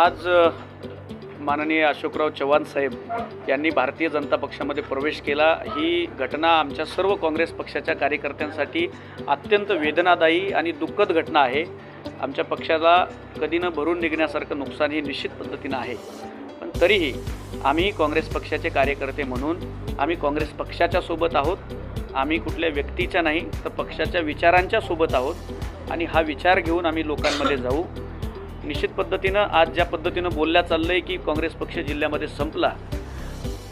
आज माननीय अशोकराव चव्हाण साहेब यांनी भारतीय जनता पक्षामध्ये प्रवेश केला. ही घटना आमच्या सर्व काँग्रेस पक्षाच्या कार्यकर्त्यांसाठी अत्यंत वेदनादायी आणि दुःखद घटना आहे. आमच्या पक्षाला कधी न भरून निघण्यासारखं नुकसान हे निश्चित पद्धतीनं आहे. पण तरीही आम्ही काँग्रेस पक्षाचे कार्यकर्ते म्हणून आम्ही काँग्रेस पक्षाच्या सोबत आहोत. आम्ही कुठल्या व्यक्तीच्या नाही तर पक्षाच्या विचारांच्या सोबत आहोत. आणि हा विचार घेऊन आम्ही लोकांमध्ये जाऊ. निश्चित पद्धतीनं आज ज्या पद्धतीनं बोलल्या चाललं आहे की काँग्रेस पक्ष जिल्ह्यामध्ये संपला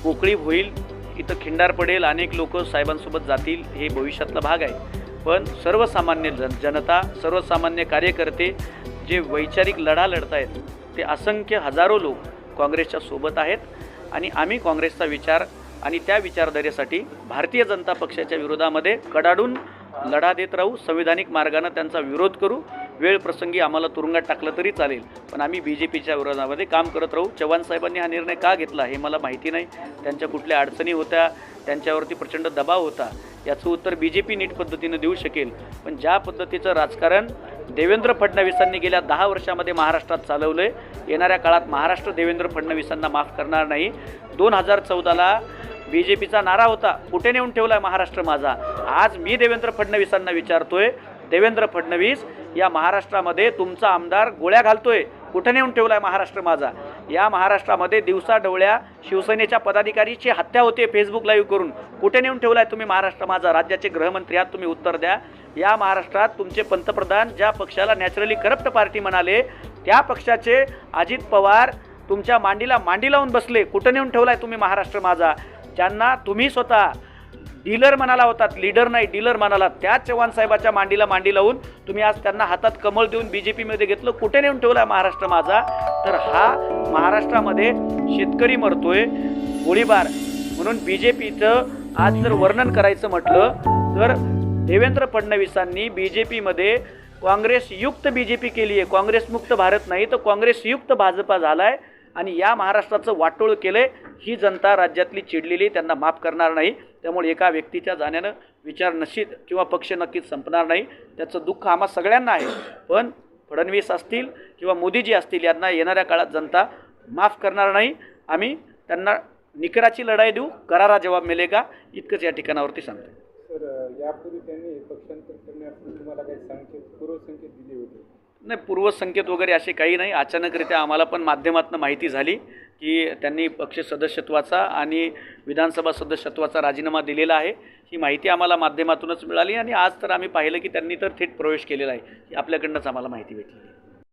पोकळी होईल इथं खिंडार पडेल अनेक लोक साहेबांसोबत जातील हे भविष्यातला भाग आहे. पण सर्वसामान्य जन जनता सर्वसामान्य कार्यकर्ते जे वैचारिक लढा लढत आहेत ते असंख्य हजारो लोक काँग्रेसच्या सोबत आहेत आणि आम्ही काँग्रेसचा विचार आणि त्या विचारधारेसाठी भारतीय जनता पक्षाच्या विरोधामध्ये कडाडून लढा देत राहू संविधानिक मार्गानं त्यांचा विरोध करू वेळ प्रसंगी आम्हाला तुरुंगात टाकलं तरी चालेल. पण आम्ही बी जे पीच्या विरोधामध्ये काम करत राहू. चव्हाण साहेबांनी हा निर्णय का घेतला हे मला माहिती नाही. त्यांच्या कुठल्या अडचणी होत्या त्यांच्यावरती प्रचंड दबाव होता याचं उत्तर बी जे पी नीट पद्धतीनं देऊ शकेल. पण ज्या पद्धतीचं राजकारण देवेंद्र फडणवीसांनी गेल्या दहा वर्षामध्ये महाराष्ट्रात चालवलं आहे येणाऱ्या काळात महाराष्ट्र देवेंद्र फडणवीसांना माफ करणार नाही. दोन हजार चौदाला बी जे पीचा नारा होता. कुठे नेऊन ठेवला आहे महाराष्ट्र माझा? आज मी देवेंद्र फडणवीसांना विचारतोय. देवेंद्र फडणवीस या महाराष्ट्रामध्ये तुमचा आमदार गोळ्या घालतोय. कुठं नेऊन ठेवला आहे महाराष्ट्र माझा? या महाराष्ट्रामध्ये दिवसा डोळ्या शिवसेनेच्या पदाधिकारीची हत्या होते फेसबुक लाईव्ह करून. कुठे नेऊन ठेवला आहे तुम्ही महाराष्ट्र माझा? राज्याचे गृहमंत्री आहात तुम्ही उत्तर द्या. या महाराष्ट्रात तुमचे पंतप्रधान ज्या पक्षाला नॅचरली करप्ट पार्टी म्हणाले त्या पक्षाचे अजित पवार तुमच्या मांडीला मांडी लावून बसले. कुठं नेऊन ठेवलाय तुम्ही महाराष्ट्र माझा? ज्यांना तुम्ही स्वतः डीलर म्हणाला होतात लीडर नाही डीलर म्हणाला त्याच चव्हाण साहेबाच्या मांडीला मांडी लावून तुम्ही आज त्यांना हातात कमळ देऊन बी जे पीमध्ये घेतलं कुठे नेऊन ठेवला महाराष्ट्र माझा? तर हा महाराष्ट्रामध्ये शेतकरी मरतोय गोळीबार. म्हणून बी जे पीचं आज जर वर्णन करायचं म्हटलं तर देवेंद्र फडणवीसांनी बी जे पीमध्ये काँग्रेसयुक्त बी जे पी केली आहे काँग्रेसमुक्त भारत नाही तर काँग्रेसयुक्त भाजपा झाला आहे आणि या महाराष्ट्राचं वाटोळ केलं आहे ही जनता राज्यातली चिडलेली त्यांना माफ करणार नाही. त्यामुळे एका व्यक्तीच्या जाण्यानं विचार नशीत किंवा पक्ष नक्कीच संपणार नाही. त्याचं दुःख आम्हा सगळ्यांना आहे. पण फडणवीस असतील किंवा मोदीजी असतील यांना येणाऱ्या काळात जनता माफ करणार नाही. आम्ही त्यांना निकराची लढाई देऊ करारा जवाब मिळेगा. इतकंच या ठिकाणावरती सांगतो. सर यापूर्वी त्यांनी पक्षांतर करण्यापूर्वी तुम्हाला काही संकेत पूर्वसंकेत दिले होते. नाही पूर्वसंकेत वगैरे असे काही नाही. अचानकरित्या आम्हाला पण माध्यमातून माहिती झाली की त्यांनी पक्ष सदस्यत्वाचा आणि विधानसभा सदस्यत्वाचा राजीनामा दिलेला आहे. ही माहिती आम्हाला माध्यमातूनच मिळाली आणि आज तर आम्ही पाहिलं की त्यांनी तर थेट प्रवेश केलेला आहे. ही आपल्याकडनंच आम्हाला माहिती भेटली.